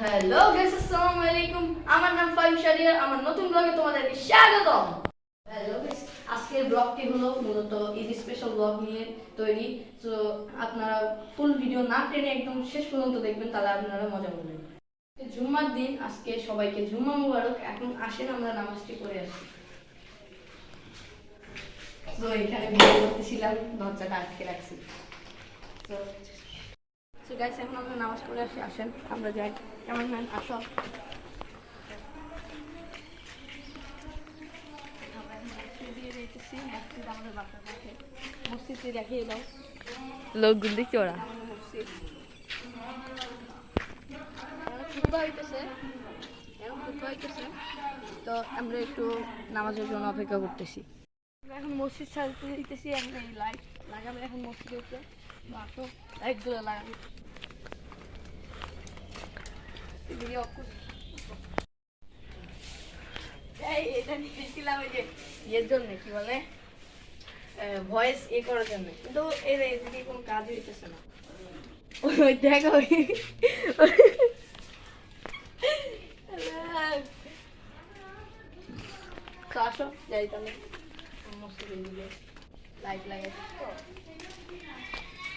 Hello guys আসসালামু আলাইকুম আমার নাম ফাইম শারিয়ার, আমার নতুন ব্লগে তোমাদেরকে স্বাগতম। হ্যালো গাইস আজকের ব্লগটি হলো মূলত ঈদ স্পেশাল ব্লগ নিয়ে তৈরি। তো আপনারা ফুল ভিডিও না টেনে একদম শেষ পর্যন্ত দেখবেন, তাহলে আপনারা মজা পাবেন। জুম্মার দিন, আজকে সবাইকে জুম্মা মুবারক। এখন আসেন, আমরা নামাজটি করে আসি। তো এখানে ভিডিও করতেছিলাম, দরজাটা আটকে রাখছি। তো তো গাইস এখন আমরা নামাজ পড়ে আসি আসেন আমরা যাই। কেমন ম্যান আসো। মসজিদে দেখিয়ে দাও লোকগুলো দেখছি ওরা তো আমরা একটু নামাজের জন্য অপেক্ষা করতেছি। এখন মসজিদ সাজাতে দিতেছি এখন এই লাইট লাগাবে এখন মসজিদে। ইয়ের জন্য কি বলে ভয়েস এ করার জন্য। কিন্তু এর এদিকে কোনো কাজ হইতেছে না। ওই দেখো আসো যাই তাহলে লাইট লাগাইছি।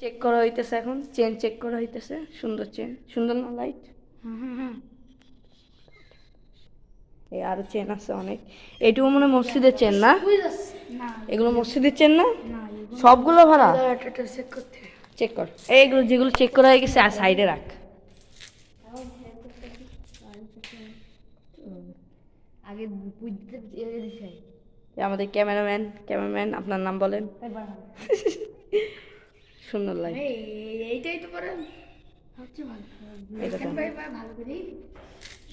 চেক করা হইতেছে এখন। চেন চেক করা হইতেছে। সুন্দর চেন সুন্দর না লাইট এই আরও চেন আছে অনেক। এটুকু মনে মসজিদের চেন না? এগুলো মসজিদের চেন না? সবগুলো ভাড়া? চেক কর। এইগুলো যেগুলো চেক করা হয়ে গেছে, আর সাইডে রাখ। আগে আমাদের ক্যামেরাম্যান ক্যামেরাম্যান আপনার নাম বলেন। সুন্দর লাইট এইটাই তো পরে।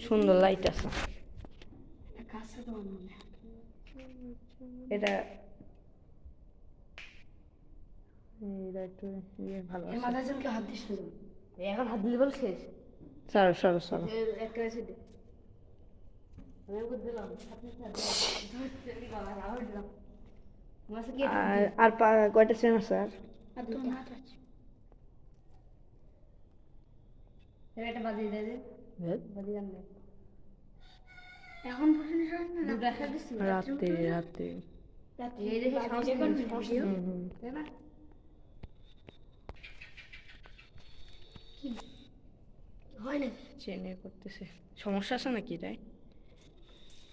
সুন্দর লাইট আছে। এটা একটু ইয়ে ভালো এখন হাত দিলে বল শেষ। সরো সরো সরো। একটা আছে দে আমি বুঝ দিলাম আপনি বাবা আবার দিলাম মাসে কি আর আর কয়টা আছে আর? রাতে রাতে। হয় না চেনে করতেছে। সমস্যা আছে নাকি তাই?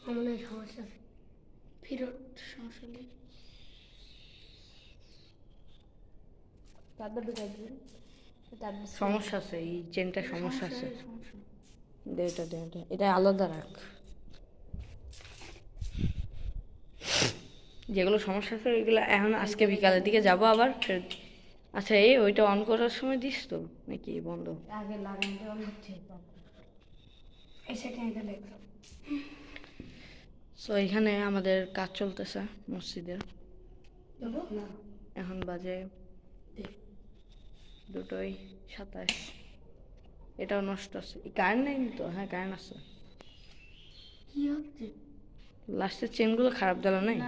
আমার সমস্যা ফেরত সমস্যা নেই ঢুকাই সমস্যা আছে এই চেনটা সমস্যা আছে। সমস্যা নেই। দে এটা দে এটা। এটা আলাদা রাখ। যেগুলো সমস্যা আছে ওইগুলো এখন আজকে বিকালের দিকে যাব আবার। আচ্ছা এই ওইটা অন করার সময় দিস তো নাকি বন্ধ? আগে লাগানোটা অন হবে এই সেটা সো এখানে আমাদের কাজ চলতেছে মসজিদের এখন বাজে দুটোই সাতাশ। এটাও নষ্ট আছে। কারেন্ট নেই তো? হ্যাঁ কারেন্ট আছে। কি হচ্ছে? লাস্টের চেনগুলো খারাপ দিল নাই?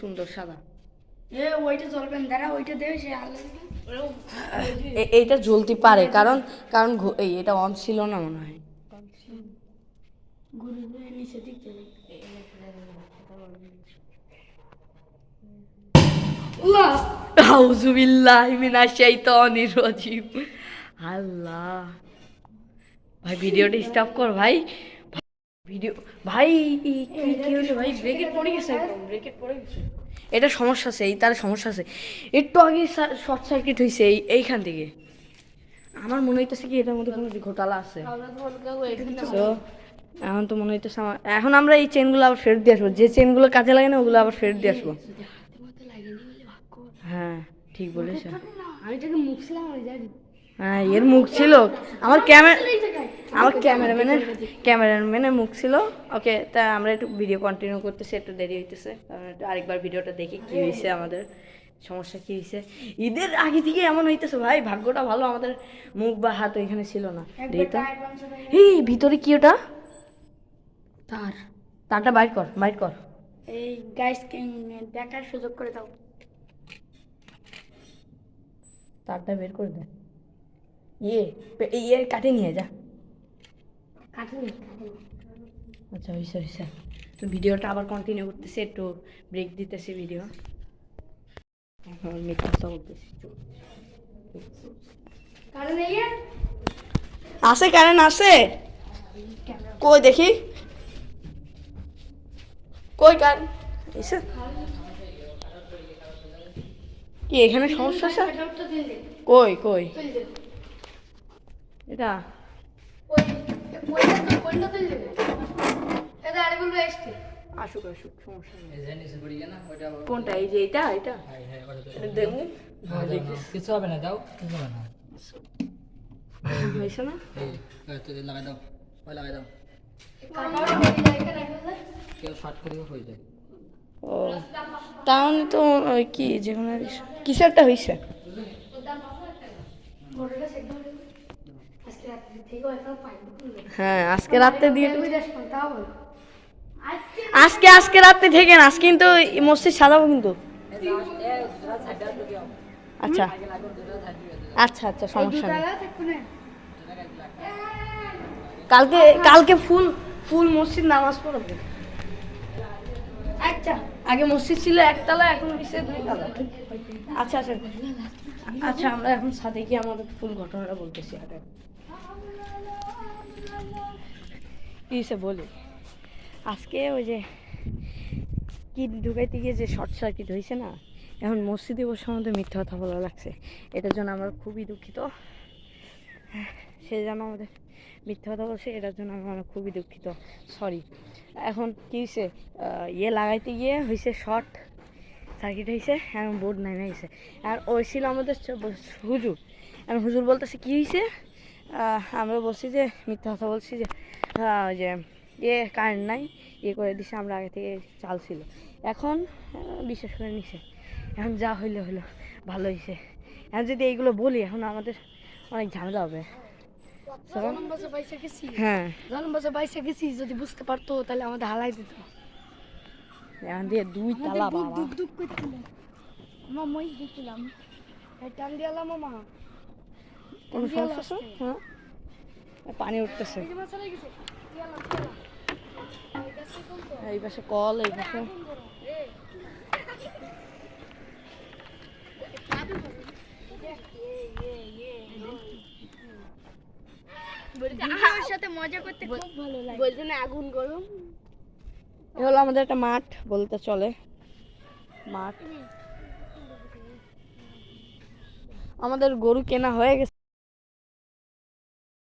সুন্দর সাদা। এ ওইটা চলবেন দাঁড়া ওইটা দেবে সে আলাদা এ- এইটা জ্বলতে পারে কারণ কারণ এই এটা অন ছিল না মনে হয়। আল্লাহ। ভাই ভিডিওটা স্টপ কর ভাই। ভিডিও ভাই কি কি হলো ভাই? ব্রেকেট পড়ে গেছে? একদম ব্রেকেট পড়ে গেছে? এটা সমস্যা আছে এই তার সমস্যা আছে। একটু আগে শর্ট সার্কিট হয়েছে এই এইখান থেকে। আমার মনে হইতেছে কি এটার মধ্যে কোনো ঘোটালা আছে। এখানে তো মনে হইতেছে আমার এখন আমরা এই চেনগুলো আবার ফেরত দিয়ে আসব। যে চেনগুলো কাজে লাগে না ওগুলো আবার ফেরত দিয়ে আসব। হ্যাঁ ঠিক বলেছ। আমি মুখ ছিলাম হ্যাঁ এর মুখ ছিল। আমার ক্যামেরা আমার ক্যামেরাম্যানের ক্যামেরাম্যানের মুখ ছিল। ওকে তা আমরা একটু ভিডিও কন্টিনিউ করতেছি একটু দেরি হইতেছে। আরেকবার ভিডিওটা দেখি কি হয়েছে আমাদের সমস্যা কি হয়েছে ঈদের আগে থেকে এমন হইতেছে ভাই ভাগ্যটা ভালো আমাদের মুখ বা হাত ওইখানে ছিল না। এই ভিতরে কি ওটা? তার। তারটা বাইর কর বাইর কর। এই গাইসকে দেখার সুযোগ করে দাও। তারটা বের করে দে। ইয়ে ইয়ে কাটে নিয়ে যা। আচ্ছা হয়েছে হয়েছে তো ভিডিওটা আবার কন্টিনিউ করতেছি একটু ব্রেক দিতেছি ভিডিও এখন মিথ্যা বলতেছি আছে কারেন্ট আছে। কই দেখি? কই কারেন্ট কি এখানে সমস্যা আছে কই কই? এটা আসুক আসুক সমস্যা নেই। কোনটা? এই যে এটা দেখুন। কিছু হবে না যাও কিছু হবে না। হয়েছে না? এই এই, তো লাগাই দাও ওই লাগাই হয়ে তাহলে তো ওই কি যে কোনো কিছু- কিছু একটা হয়েছে আজকে রাতে হ্যাঁ আজকে রাত্রে দিয়ে আজকে আজকে রাত্রে থেকে না আজকে কিন্তু মসজিদ সাজাবো কিন্তু। আচ্ছা। আচ্ছা আচ্ছা সমস্যা নেই। থাকবে না কালকে কালকে ফুল ফুল মসজিদ নামাজ পড়াবো। আচ্ছা। আগে মসজিদ ছিল একতলা এখন হয়েছে দুই তলা আচ্ছা আচ্ছা। আচ্ছা আমরা এখন সাথে গিয়ে আমাদের ফুল ঘটনাটা বলতেছি। আগে হয়েছে বলি, আজকে ওই যে কি ঢুকাইতে গিয়ে যে শর্ট সার্কিট হয়েছে না, এখন মসজিদে বসে আমাদের মিথ্যা কথা বলা লাগছে। এটার জন্য আমরা খুবই দুঃখিত। সেই জন্য আমাদের মিথ্যা কথা বলছে, এটার জন্য আমরা খুবই দুঃখিত। সরি এখন কী হয়েছে ইয়ে লাগাইতে গিয়ে হয়েছে শর্ট সার্কিট হয়েছে এখন বোর্ড নেমে গেছে আর ওই ছিল আমাদের হুজুর। এখন হুজুর বলতেছে, কী হয়েছে আমরা বলছি যে, মিথ্যা কথা বলছি যে ওই যে ইয়ে কারেন্ট নাই ইয়ে করে দিছে আমরা আগে থেকে চাল ছিল। এখন বিশ্বাস করে নিছে। এখন যা হইল হইল ভালো হয়েছে এখন যদি এইগুলো বলি এখন আমাদের অনেক ঝামেলা হবে। গেছি। হ্যাঁ। যদি বুঝতে পারতো তাহলে আমাদের হালাই দিত। এখন দিয়ে দুই তালা বাবা। মই টান দিয়ালাম মামা। কোনো সমস্যা হ্যাঁ। পানি উঠতেছে। এই যে মাছ চলে গেছে। দিয়ালাম দিয়ালাম এই পাশে কল এই পাশে। সাথে মজা করতে খুব ভালো লাগে। বলতে না আগুন গরম। এ হলো আমাদের একটা মাঠ বলতে চলে। মাঠ। আমাদের গরু কেনা হয়ে গেছে।